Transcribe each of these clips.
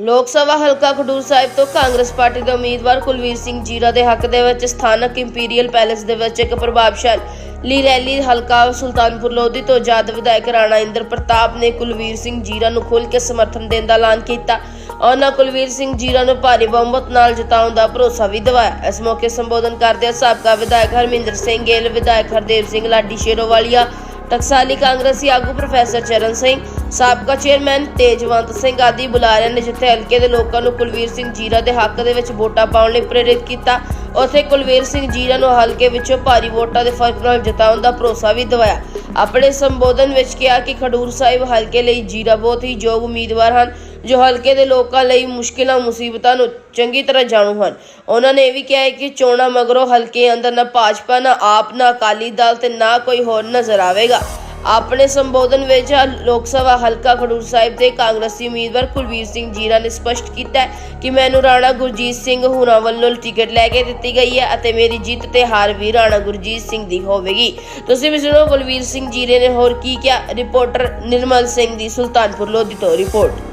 ਲੋਕ ਸਭਾ ਹਲਕਾ ਖਡੂਰ ਸਾਹਿਬ ਤੋਂ ਕਾਂਗਰਸ ਪਾਰਟੀ ਦੇ ਉਮੀਦਵਾਰ ਕੁਲਵੀਰ ਸਿੰਘ ਜੀਰਾ ਦੇ ਹੱਕ ਦੇ ਵਿੱਚ ਸਥਾਨਕ ਇੰਪੀਰੀਅਲ ਪੈਲੇਸ ਦੇ ਵਿੱਚ ਇੱਕ ਪ੍ਰਭਾਵਸ਼ਾਲੀ ਰੈਲੀ ਹਲਕਾ ਸੁਲਤਾਨਪੁਰ ਲੋਧੀ ਤੋਂ ਆਜ਼ਾਦ ਵਿਧਾਇਕ ਰਾਣਾ ਇੰਦਰ ਪ੍ਰਤਾਪ ਨੇ ਕੁਲਵੀਰ ਸਿੰਘ ਜੀਰਾ ਨੂੰ ਖੁੱਲ੍ਹ ਕੇ ਸਮਰਥਨ ਦੇਣ ਦਾ ਐਲਾਨ ਕੀਤਾ। ਉਹਨਾਂ ਕੁਲਵੀਰ ਸਿੰਘ ਜੀਰਾ ਨੂੰ ਭਾਰੀ ਬਹੁਮਤ ਨਾਲ ਜਿਤਾਉਣ ਦਾ ਭਰੋਸਾ ਵੀ ਦਿਵਾਇਆ। ਇਸ ਮੌਕੇ ਸੰਬੋਧਨ ਕਰਦਿਆਂ ਸਾਬਕਾ ਵਿਧਾਇਕ ਹਰਮਿੰਦਰ ਸਿੰਘ ਗਿੱਲ, ਵਿਧਾਇਕ ਹਰਦੇਵ ਸਿੰਘ ਲਾਡੀ ਸ਼ੇਰੋਵਾਲੀਆ ਟਕਸਾਲੀ ਕਾਂਗਰਸੀ ਆਗੂ ਪ੍ਰੋਫੈਸਰ ਚਰਨ ਸਿੰਘ, ਸਾਬਕਾ ਚੇਅਰਮੈਨ ਤੇਜਵੰਤ ਸਿੰਘ ਆਦਿ ਬੁਲਾਰਿਆਂ ਨੇ, ਜਿੱਥੇ ਹਲਕੇ ਦੇ ਲੋਕਾਂ ਨੂੰ ਕੁਲਵੀਰ ਸਿੰਘ ਜੀਰਾ ਦੇ ਹੱਕ ਦੇ ਵਿੱਚ ਵੋਟਾਂ ਪਾਉਣ ਲਈ ਪ੍ਰੇਰਿਤ ਕੀਤਾ। ਉੱਥੇ ਕੁਲਵੀਰ ਸਿੰਘ ਜੀਰਾ ਨੂੰ ਹਲਕੇ ਵਿੱਚੋਂ ਭਾਰੀ ਵੋਟਾਂ ਦੇ ਫ਼ਰਕ ਨਾਲ ਜਿਤਾਉਣ ਦਾ ਭਰੋਸਾ ਵੀ ਦਿਵਾਇਆ। ਆਪਣੇ ਸੰਬੋਧਨ ਵਿੱਚ ਕਿਹਾ ਕਿ ਖਡੂਰ ਸਾਹਿਬ ਹਲਕੇ ਲਈ ਜੀਰਾ ਬਹੁਤ ਹੀ ਯੋਗ ਉਮੀਦਵਾਰ ਹਨ। ਜੋ ਹਲਕੇ ਦੇ ਲੋਕਾਂ ਲਈ ਮੁਸ਼ਕਿਲਾਂ, ਮੁਸੀਬਤਾਂ ਨੂੰ ਚੰਗੀ ਤਰ੍ਹਾਂ ਜਾਣੂ ਹਨ। ਉਹਨਾਂ ਨੇ ਇਹ ਵੀ ਕਿਹਾ ਹੈ ਕਿ ਚੋਣਾਂ ਮਗਰੋਂ ਹਲਕੇ ਅੰਦਰ ਨਾ ਭਾਜਪਾ, ਨਾ ਆਪ, ਨਾ ਅਕਾਲੀ ਦਲ ਤੇ ਨਾ ਕੋਈ ਹੋਰ ਨਜ਼ਰ ਆਵੇਗਾ। ਆਪਣੇ ਸੰਬੋਧਨ ਵਿੱਚ ਲੋਕ ਸਭਾ ਹਲਕਾ ਖਡੂਰ ਸਾਹਿਬ ਦੇ ਕਾਂਗਰਸੀ ਉਮੀਦਵਾਰ ਕੁਲਵੀਰ ਸਿੰਘ ਜੀਰਾ ਨੇ ਸਪਸ਼ਟ ਕੀਤਾ ਕਿ ਮੈਨੂੰ ਰਾਣਾ ਗੁਰਜੀਤ ਸਿੰਘ ਹੁਣਾਂ ਵੱਲੋਂ ਟਿਕਟ ਲੈ ਕੇ ਦਿੱਤੀ ਗਈ ਹੈ ਅਤੇ ਮੇਰੀ ਜਿੱਤ ਤੇ ਹਾਰ ਵੀ ਰਾਣਾ ਗੁਰਜੀਤ ਸਿੰਘ ਦੀ ਹੋਵੇਗੀ। ਤੁਸੀਂ ਵੀ ਸੁਣੋ, ਕੁਲਵੀਰ ਸਿੰਘ ਜੀਰੇ ਨੇ ਹੋਰ ਕੀ ਕਿਹਾ? ਰਿਪੋਰਟਰ ਨਿਰਮਲ ਸਿੰਘ ਦੀ ਸੁਲਤਾਨਪੁਰ ਲੋਧੀ ਤੋਂ ਰਿਪੋਰਟ।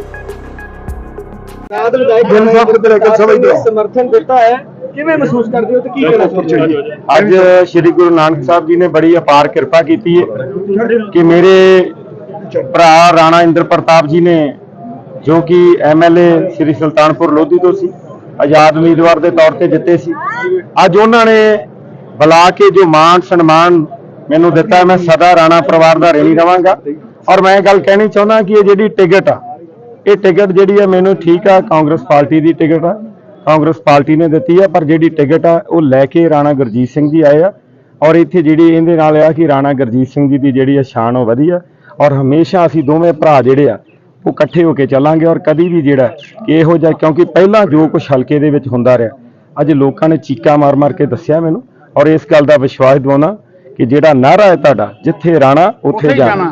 ਆਦ ਵਿਧਾਇਕ ਜਨਸੰਪਰਕ ਦੇ ਲੈ ਕੇ ਸਮਝਦੇ ਹੋ। ਸਮਰਥਨ ਦਿੱਤਾ ਹੈ। ਕਿਵੇਂ ਮਹਿਸੂਸ ਕਰਦੇ ਹੋ ਤੇ ਕੀ ਕਹਿਣਾ ਚਾਹੁੰਦੇ ਹੋ? ਅੱਜ ਸ੍ਰੀ ਗੁਰੂ ਨਾਨਕ ਸਾਹਿਬ ਜੀ ਨੇ ਬੜੀ ਅਪਾਰ ਕਿਰਪਾ ਕੀਤੀ ਹੈ ਕਿ ਮੇਰੇ ਭਰਾ ਰਾਣਾ ਇੰਦਰ ਪ੍ਰਤਾਪ ਜੀ ਨੇ ਜੋ ਕਿ ਐਮਐਲਏ ਸ੍ਰੀ ਸੁਲਤਾਨਪੁਰ ਲੋਧੀ ਤੋਂ ਸੀ ਆਜ਼ਾਦ ਉਮੀਦਵਾਰ ਦੇ ਤੌਰ ਤੇ ਜਿੱਤੇ ਸੀ। ਅੱਜ ਉਹਨਾਂ ਨੇ ਬੁਲਾ ਕੇ ਜੋ ਮਾਣ ਸਨਮਾਨ ਮੈਨੂੰ ਦਿੱਤਾ ਮੈਂ ਸਦਾ ਰਾਣਾ ਪਰਿਵਾਰ ਦਾ ਰੇਣੀ ਰਵਾਂਗਾ। ਔਰ ਮੈਂ ਇਹ ਗੱਲ ਕਹਿਣੀ ਚਾਹੁੰਦਾ ਕਿ ਇਹ ਜਿਹੜੀ ਟਿਕਟ ਆ ਇਹ ਟਿਕਟ ਜਿਹੜੀ ਆ ਮੈਨੂੰ ਠੀਕ ਆ ਕਾਂਗਰਸ ਪਾਰਟੀ ਦੀ ਟਿਕਟ ਆ। ਕਾਂਗਰਸ ਪਾਰਟੀ ਨੇ ਦਿੱਤੀ ਆ ਪਰ ਜਿਹੜੀ ਟਿਕਟ ਆ ਉਹ ਲੈ ਕੇ ਰਾਣਾ ਗੁਰਜੀਤ ਸਿੰਘ ਜੀ ਆਏ ਆ। ਔਰ ਇੱਥੇ ਜਿਹੜੀ ਇਹਦੇ ਨਾਲ ਆ ਕਿ ਰਾਣਾ ਗੁਰਜੀਤ ਸਿੰਘ ਜੀ ਦੀ ਜਿਹੜੀ ਆ ਸ਼ਾਨ ਉਹ ਵਧੀਆ ਔਰ ਹਮੇਸ਼ਾ ਅਸੀਂ ਦੋਵੇਂ ਭਰਾ ਜਿਹੜੇ ਆ ਉਹ ਇਕੱਠੇ ਹੋ ਕੇ ਚੱਲਾਂਗੇ ਔਰ ਕਦੀ ਵੀ ਜਿਹੜਾ ਇਹੋ ਜਿਹਾ ਕਿਉਂਕਿ ਪਹਿਲਾਂ ਜੋ ਕੁਝ ਹਲਕੇ ਦੇ ਵਿੱਚ ਹੁੰਦਾ ਰਿਹਾ ਅੱਜ ਲੋਕਾਂ ਨੇ ਚੀਕਾਂ ਮਾਰ-ਮਾਰ ਕੇ ਦੱਸਿਆ ਮੈਨੂੰ। ਔਰ ਇਸ ਗੱਲ ਦਾ ਵਿਸ਼ਵਾਸ ਦਿਵਾਉਣਾ ਕਿ ਜਿਹੜਾ ਨਾਰਾ ਹੈ ਤੁਹਾਡਾ ਜਿੱਥੇ ਰਾਣਾ ਉੱਥੇ ਜਾਣਾ।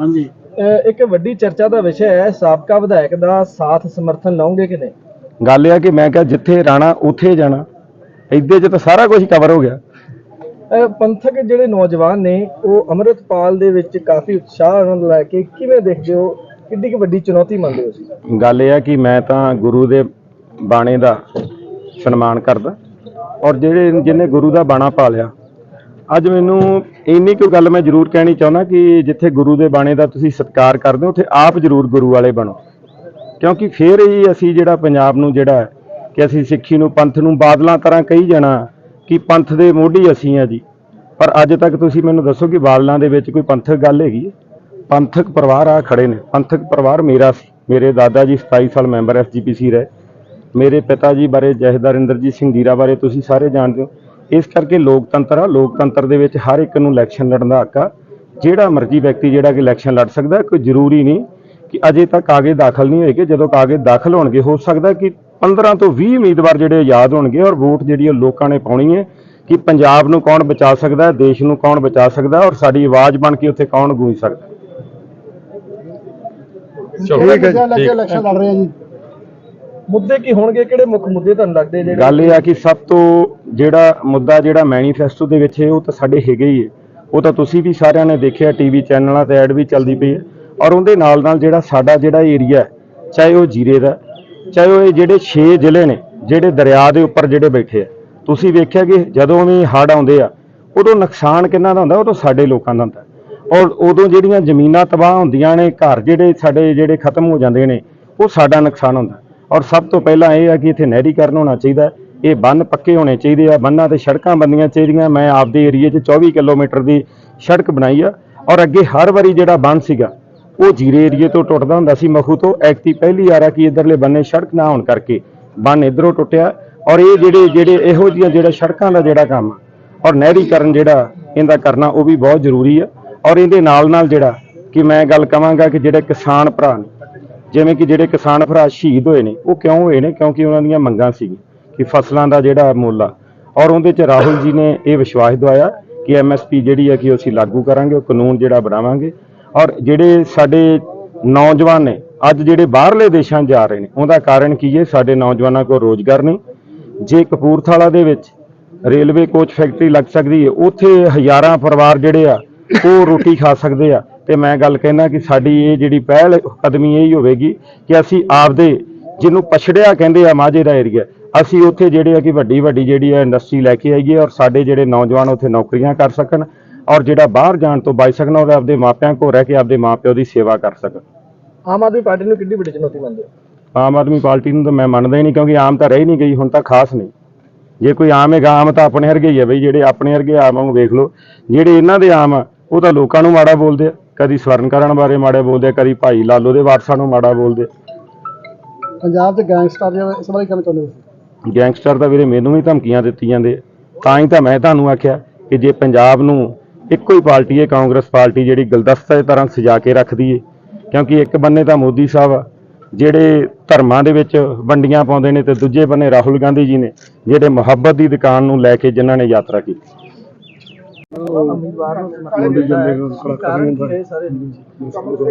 ਹਾਂਜੀ। ਇੱਕ ਵੱਡੀ ਚਰਚਾ ਦਾ ਵਿਸ਼ਾ ਹੈ ਸਾਬਕਾ ਵਿਧਾਇਕ ਦਾ ਸਾਥ ਸਮਰਥਨ ਲਓਗੇ ਕਿ ਨਹੀਂ? ਗੱਲ ਇਹ ਆ ਕਿ ਮੈਂ ਕਿਹਾ ਜਿੱਥੇ ਰਾਣਾ ਉੱਥੇ ਜਾਣਾ। ਇੱਦੇ 'ਚ ਤਾਂ ਸਾਰਾ ਕੁਝ ਕਵਰ ਹੋ ਗਿਆ। ਪੰਥਕ ਜਿਹੜੇ ਨੌਜਵਾਨ ਨੇ ਉਹ ਅੰਮ੍ਰਿਤਪਾਲ ਦੇ ਵਿੱਚ ਕਾਫੀ ਉਤਸ਼ਾਹ ਉਹਨਾਂ ਲੈ ਕੇ ਕਿਵੇਂ ਦੇਖਦੇ ਹੋ? ਕਿੰਨੀ ਕੁ ਵੱਡੀ ਚੁਣੌਤੀ ਮੰਨਦੇ ਹੋ ਤੁਸੀਂ? ਗੱਲ ਇਹ ਆ ਕਿ ਮੈਂ ਤਾਂ ਗੁਰੂ ਦੇ ਬਾਣੇ ਦਾ ਸਨਮਾਨ ਕਰਦਾ। ਔਰ ਜਿਹੜੇ ਜਿਹਨੇ ਗੁਰੂ ਦਾ ਬਾਣਾ ਪਾ ਲਿਆ ਅੱਜ ਮੈਨੂੰ ਇੰਨੀ ਕੁ ਗੱਲ ਮੈਂ ਜ਼ਰੂਰ ਕਹਿਣੀ ਚਾਹੁੰਦਾ ਕਿ ਜਿੱਥੇ ਗੁਰੂ ਦੇ ਬਾਣੇ ਦਾ ਤੁਸੀਂ ਸਤਿਕਾਰ ਕਰਦੇ ਹੋ, ਉੱਥੇ ਆਪ ਜ਼ਰੂਰ ਗੁਰੂ ਵਾਲੇ ਬਣੋ। ਕਿਉਂਕਿ ਫੇਰ ਹੀ ਅਸੀਂ ਜਿਹੜਾ ਪੰਜਾਬ ਨੂੰ ਜਿਹੜਾ ਕਿ ਅਸੀਂ ਸਿੱਖੀ ਨੂੰ, ਪੰਥ ਨੂੰ ਬਾਦਲਾਂ ਤਰ੍ਹਾਂ ਕਹੀ ਜਾਣਾ ਕਿ ਪੰਥ ਦੇ ਮੋਢੀ ਅਸੀਂ ਆ ਜੀ। ਪਰ ਅੱਜ ਤੱਕ ਤੁਸੀਂ ਮੈਨੂੰ ਦੱਸੋ ਕਿ ਬਾਦਲਾਂ ਦੇ ਵਿੱਚ ਕੋਈ ਪੰਥਕ ਗੱਲ ਹੈਗੀ ਹੈ? ਪੰਥਕ ਪਰਿਵਾਰ ਆ ਖੜੇ ਨੇ। ਪੰਥਕ ਪਰਿਵਾਰ ਮੇਰਾ ਸੀ। ਮੇਰੇ ਦਾਦਾ ਜੀ 27 ਸਾਲ ਮੈਂਬਰ ਐਸਜੀਪੀਸੀ ਰਹੇ। ਮੇਰੇ ਪਿਤਾ ਜੀ ਬਾਰੇ ਜਹੇਦਾਰ ਇੰਦਰਜੀਤ ਸਿੰਘ ਜੀਰਾ ਬਾਰੇ ਤੁਸੀਂ ਸਾਰੇ ਜਾਣਦੇ ਹੋ। ਇਸ ਕਰਕੇ ਲੋਕਤੰਤਰ ਆ ਲੋਕਤੰਤਰ ਦੇ ਵਿੱਚ ਹਰ ਇੱਕ ਨੂੰ ਇਲੈਕਸ਼ਨ ਲੜਨ ਦਾ ਹੱਕ ਆ। ਜਿਹੜਾ ਮਰਜ਼ੀ ਵਿਅਕਤੀ ਜਿਹੜਾ ਕਿ ਇਲੈਕਸ਼ਨ ਲੜ ਸਕਦਾ ਕੋਈ ਜ਼ਰੂਰੀ ਨਹੀਂ ਕਿ ਅਜੇ ਤੱਕ ਕਾਗਜ਼ ਦਾਖਲ ਨਹੀਂ ਹੋਏਗੇ ਜਦੋਂ ਕਾਗਜ਼ ਦਾਖਲ ਹੋਣਗੇ ਹੋ ਸਕਦਾ ਕਿ 15 ਤੋਂ 20 ਉਮੀਦਵਾਰ ਜਿਹੜੇ ਆਜ਼ਾਦ ਹੋਣਗੇ ਔਰ ਵੋਟ ਜਿਹੜੀ ਉਹ ਲੋਕਾਂ ਨੇ ਪਾਉਣੀ ਹੈ ਕਿ ਪੰਜਾਬ ਨੂੰ ਕੌਣ ਬਚਾ ਸਕਦਾ ਹੈ ਦੇਸ਼ ਨੂੰ ਕੌਣ ਬਚਾ ਸਕਦਾ ਔਰ ਸਾਡੀ ਆਵਾਜ਼ ਬਣ ਕੇ ਉੱਥੇ ਕੌਣ ਗੂੰਜ ਸਕਦਾ ਹੈ। ਠੀਕ ਹੈ ਜੀ ਇਲੈਕਸ਼ਨ ਲੜ ਰਹੇ ਆ ਜੀ? ਮੁੱਦੇ ਕੀ ਹੋਣਗੇ ਕਿਹੜੇ ਮੁੱਖ ਮੁੱਦੇ ਤੁਹਾਨੂੰ ਲੱਗਦੇ ਜਿਹੜੇ ਗੱਲ ਇਹ ਆ ਕਿ ਸਭ ਤੋਂ ਜਿਹੜਾ ਮੁੱਦਾ ਜਿਹੜਾ ਮੈਨੀਫੈਸਟੋ ਦੇ ਵਿੱਚ ਹੈ, ਉਹ ਤਾਂ ਸਾਡੇ ਹੈਗੇ ਹੀ ਹੈ। ਉਹ ਤਾਂ ਤੁਸੀਂ ਵੀ ਸਾਰਿਆਂ ਨੇ ਦੇਖਿਆ ਟੀਵੀ ਚੈਨਲਾਂ ਤੇ ਐਡ ਵੀ ਚੱਲਦੀ ਪਈ ਹੈ। ਔਰ ਉਹਦੇ ਨਾਲ ਨਾਲ ਜਿਹੜਾ ਸਾਡਾ ਜਿਹੜਾ ਏਰੀਆ ਚਾਹੇ ਉਹ ਜੀਰੇ ਦਾ ਚਾਹੇ ਉਹ ਇਹ ਜਿਹੜੇ 6 ਜ਼ਿਲ੍ਹੇ ਨੇ, ਜਿਹੜੇ ਦਰਿਆ ਦੇ ਉੱਪਰ ਜਿਹੜੇ ਬੈਠੇ ਆ, ਤੁਸੀਂ ਵੇਖਿਆ ਕਿ ਜਦੋਂ ਵੀ ਹੜ੍ਹ ਆਉਂਦੇ ਆ, ਉਦੋਂ ਨੁਕਸਾਨ ਕਿੰਨਾ ਦਾ ਹੁੰਦਾ, ਉਹ ਤਾਂ ਸਾਡੇ ਲੋਕਾਂ ਦਾ ਹੁੰਦਾ। ਔਰ ਉਦੋਂ ਜਿਹੜੀਆਂ ਜ਼ਮੀਨਾਂ ਤਬਾਹ ਹੁੰਦੀਆਂ ਨੇ, ਘਰ ਜਿਹੜੇ ਸਾਡੇ ਜਿਹੜੇ ਖਤਮ ਹੋ ਜਾਂਦੇ ਨੇ, ਉਹ ਸਾਡਾ ਨੁਕਸਾਨ ਹੁੰਦਾ। ਔਰ ਸਭ ਤੋਂ ਪਹਿਲਾਂ ਇਹ ਆ ਕਿ ਇੱਥੇ ਨਹਿਰੀਕਰਨ ਹੋਣਾ ਚਾਹੀਦਾ ਇਹ ਬੰਨ ਪੱਕੇ ਹੋਣੇ ਚਾਹੀਦੇ ਆ, ਬੰਨਾਂ ਤੇ ਸੜਕਾਂ ਬਣਨੀਆਂ ਚਾਹੀਦੀਆਂ। ਮੈਂ ਆਪਦੇ ਏਰੀਏ 'ਚ 24 ਕਿਲੋਮੀਟਰ ਦੀ ਸੜਕ ਬਣਾਈ ਆ ਔਰ ਅੱਗੇ ਹਰ ਵਾਰੀ ਜਿਹੜਾ ਬੰਨ ਸੀਗਾ, ਉਹ ਜੀਰੇ ਏਰੀਏ ਤੋਂ ਟੁੱਟਦਾ ਹੁੰਦਾ ਸੀ ਮਖੂ ਤੋਂ। ਐਕਤੀ ਪਹਿਲੀ ਵਾਰ ਆ ਕਿ ਇਧਰਲੇ ਬੰਨੇ ਸੜਕ ਨਾ ਹੋਣ ਕਰਕੇ ਬੰਨ ਇਧਰੋਂ ਟੁੱਟਿਆ ਔਰ ਇਹ ਜਿਹੜੇ ਜਿਹੜੇ ਇਹੋ ਜਿਹੀਆਂ ਜਿਹੜਾ ਸੜਕਾਂ ਦਾ ਜਿਹੜਾ ਕੰਮ ਔਰ ਨਹਿਰੀਕਰਨ ਜਿਹੜਾ ਇਹਦਾ ਕਰਨਾ, ਉਹ ਵੀ ਬਹੁਤ ਜ਼ਰੂਰੀ ਆ ਔਰ ਇਹਦੇ ਨਾਲ ਨਾਲ ਜਿਹੜਾ ਕਿ ਮੈਂ ਗੱਲ ਕਵਾਂਗਾ ਕਿ ਜਿਹੜੇ ਕਿਸਾਨ ਭਰਾ ਨੇ, ਜਿਵੇਂ ਕਿ ਜਿਹੜੇ ਕਿਸਾਨ ਭਰਾ ਸ਼ਹੀਦ ਹੋਏ ਨੇ, ਉਹ ਕਿਉਂ ਹੋਏ ਨੇ? ਕਿਉਂਕਿ ਉਹਨਾਂ ਦੀਆਂ ਮੰਗਾਂ ਸੀ ਕਿ ਫਸਲਾਂ ਦਾ ਜਿਹੜਾ ਮੁੱਲ ਆ, ਔਰ ਉਹਦੇ ਚ ਰਾਹੁਲ ਜੀ ਨੇ ਇਹ ਵਿਸ਼ਵਾਸ ਦਵਾਇਆ ਕਿ ਐਮਐਸਪੀ ਜਿਹੜੀ ਹੈ ਕਿ ਉਹ ਅਸੀਂ ਲਾਗੂ ਕਰਾਂਗੇ, ਉਹ ਕਾਨੂੰਨ ਜਿਹੜਾ ਬਣਾਵਾਂਗੇ। ਔਰ ਜਿਹੜੇ ਸਾਡੇ ਨੌਜਵਾਨ ਨੇ, ਅੱਜ ਜਿਹੜੇ ਬਾਹਰਲੇ ਦੇਸ਼ਾਂ ਜਾ ਰਹੇ ਨੇ, ਉਹਦਾ ਕਾਰਨ ਕੀ ਹੈ? ਸਾਡੇ ਨੌਜਵਾਨਾਂ ਕੋਲ ਰੋਜ਼ਗਾਰ ਨਹੀਂ। ਜੇ ਕਪੂਰਥਲਾ ਦੇ ਵਿੱਚ ਰੇਲਵੇ ਕੋਚ ਫੈਕਟਰੀ ਲੱਗ ਸਕਦੀ ਹੈ, ਉੱਥੇ ਹਜ਼ਾਰਾਂ ਪਰਿਵਾਰ ਜਿਹੜੇ ਆ, ਉਹ ਰੋਟੀ ਖਾ ਸਕਦੇ ਆ। ਤੇ ਮੈਂ ਗੱਲ ਕਹਿਣਾ ਕਿ ਸਾਡੀ ਇਹ ਜਿਹੜੀ ਪਹਿਲ ਕਦਮੀ ਇਹ ਹੀ ਹੋਵੇਗੀ ਕਿ ਅਸੀਂ ਆਪਦੇ ਜਿਹਨੂੰ ਪਛੜਿਆ ਕਹਿੰਦੇ ਆ ਮਾਝੇ ਦਾ ਏਰੀਆ ਅਸੀਂ ਉੱਥੇ ਜਿਹੜੇ ਆ ਕਿ ਵੱਡੀ ਵੱਡੀ ਜਿਹੜੀ ਆ ਇੰਡਸਟਰੀ ਲੈ ਕੇ ਆਈਏ ਔਰ ਸਾਡੇ ਜਿਹੜੇ ਨੌਜਵਾਨ ਉੱਥੇ ਨੌਕਰੀਆਂ ਕਰ ਸਕਣ ਔਰ ਜਿਹੜਾ ਬਾਹਰ ਜਾਣ ਤੋਂ ਬਚ ਸਕਣ ਔਰ ਆਪਦੇ ਮਾਪਿਆਂ ਕੋਲ ਰਹਿ ਕੇ ਆਪਦੇ ਮਾਪਿਓ ਦੀ ਸੇਵਾ ਕਰ ਸਕਣ। ਆਮ ਆਦਮੀ ਪਾਰਟੀ ਨੂੰ ਕਿੰਨੀ ਵੱਡੀ ਚੁਣੌਤੀ ਮੰਨਦੇ ਹੋ? ਆਮ ਆਦਮੀ ਪਾਰਟੀ ਨੂੰ ਤਾਂ ਮੈਂ ਮੰਨਦਾ ਹੀ ਨਹੀਂ ਕਿਉਂਕਿ ਆਮ ਤਾਂ ਰਹਿ ਹੀ ਨਹੀਂ ਗਈ ਹੁਣ ਤਾਂ ਖਾਸ ਨਹੀਂ। ਜੇ ਕੋਈ ਆਮ ਹੈਗਾ ਆਮ ਤਾਂ ਆਪਣੇ ਵਰਗੇ ਹੀ ਆ ਬਈ ਜਿਹੜੇ ਆਪਣੇ ਵਰਗੇ ਆਮ ਨੂੰ ਵੇਖ ਲਓ। ਜਿਹੜੇ ਇਹਨਾਂ ਦੇ ਆਮ ਆ ਉਹ ਤਾਂ ਲੋਕਾਂ ਨੂੰ ਮਾੜਾ ਬੋਲਦੇ ਆ। ਕਦੀ ਸਵਰਨਕਰਨ ਬਾਰੇ ਮਾੜਾ ਬੋਲਦੇ ਆ ਕਦੀ ਭਾਈ ਲਾਲੋ ਦੇ ਵਾਰਸਾਂ ਨੂੰ ਮਾੜਾ ਬੋਲਦੇ ਆ। ਪੰਜਾਬ 'ਚ ਗੈਂਗਸਟਰ ਦੇ ਇਸ ਬਾਰੇ ਕਹਿਣਾ ਚਾਹੁੰਦੇ ਹੋ ਗੈਂਗਸਟਰ ਤਾਂ ਵੀਰੇ ਮੈਨੂੰ ਵੀ ਧਮਕੀਆਂ ਦਿੱਤੀ ਜਾਂਦੇ ਤਾਂ ਹੀ ਤਾਂ ਮੈਂ ਤੁਹਾਨੂੰ ਆਖਿਆ ਕਿ ਜੇ ਪੰਜਾਬ ਨੂੰ ਇੱਕੋ ਹੀ ਪਾਰਟੀ ਹੈ, ਕਾਂਗਰਸ ਪਾਰਟੀ ਜਿਹੜੀ ਗੁਲਦਸਤੇ ਤਰ੍ਹਾਂ ਸਜਾ ਕੇ ਰੱਖਦੀ ਏ, ਕਿਉਂਕਿ ਇੱਕ ਬੰਨੇ ਤਾਂ ਮੋਦੀ ਸਾਹਿਬ ਜਿਹੜੇ ਧਰਮਾਂ ਦੇ ਵਿੱਚ ਵੰਡੀਆਂ ਪਾਉਂਦੇ ਨੇ ਤੇ ਦੂਜੇ ਬੰਨੇ ਰਾਹੁਲ ਗਾਂਧੀ ਜੀ ਨੇ, ਜਿਹੜੇ ਮੁਹੱਬਤ ਦੀ ਦੁਕਾਨ ਨੂੰ ਲੈ ਕੇ ਜਿਨ੍ਹਾਂ ਨੇ ਯਾਤਰਾ ਕੀਤੀ।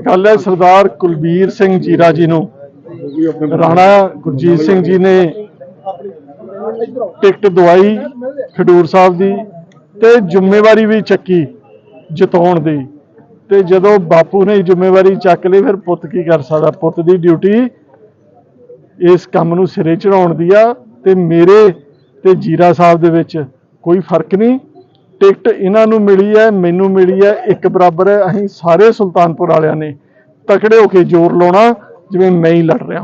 ਗੱਲ ਹੈ ਸਰਦਾਰ ਕੁਲਬੀਰ ਸਿੰਘ ਜੀਰਾ ਜੀ ਨੂੰ ਰਾਣਾ ਗੁਰਜੀਤ ਸਿੰਘ ਜੀ ਨੇ ਟਿਕਟ ਦਵਾਈ ਖਡੂਰ ਸਾਹਿਬ ਦੀ ਤੇ ਜ਼ਿੰਮੇਵਾਰੀ ਵੀ ਚੱਕੀ ਜਿਤਾਉਣ ਦੀ। ਤੇ ਜਦੋਂ ਬਾਪੂ ਨੇ ਜ਼ਿੰਮੇਵਾਰੀ ਚੱਕ ਲਈ, ਫਿਰ ਪੁੱਤ ਕੀ ਕਰ ਸਕਦਾ? ਪੁੱਤ ਦੀ ਡਿਊਟੀ ਇਸ ਕੰਮ ਨੂੰ ਸਿਰੇ ਚੜਾਉਣ ਦੀ ਆ ਤੇ ਮੇਰੇ ਤੇ ਜੀਰਾ ਸਾਹਿਬ ਦੇ ਵਿੱਚ ਕੋਈ ਫ਼ਰਕ ਨਹੀਂ। ਟਿਕਟ ਇਹਨਾਂ ਨੂੰ ਮਿਲੀ ਹੈ, ਮੈਨੂੰ ਮਿਲੀ ਹੈ, ਇੱਕ ਬਰਾਬਰ ਹੈ। ਅਸੀਂ ਸਾਰੇ ਸੁਲਤਾਨਪੁਰ ਵਾਲਿਆਂ ਨੇ ਤਕੜੇ ਹੋ ਕੇ ਜ਼ੋਰ ਲਾਉਣਾ, ਜਿਵੇਂ ਮੈਂ ਹੀ ਲੜ ਰਿਹਾ ਹਾਂ।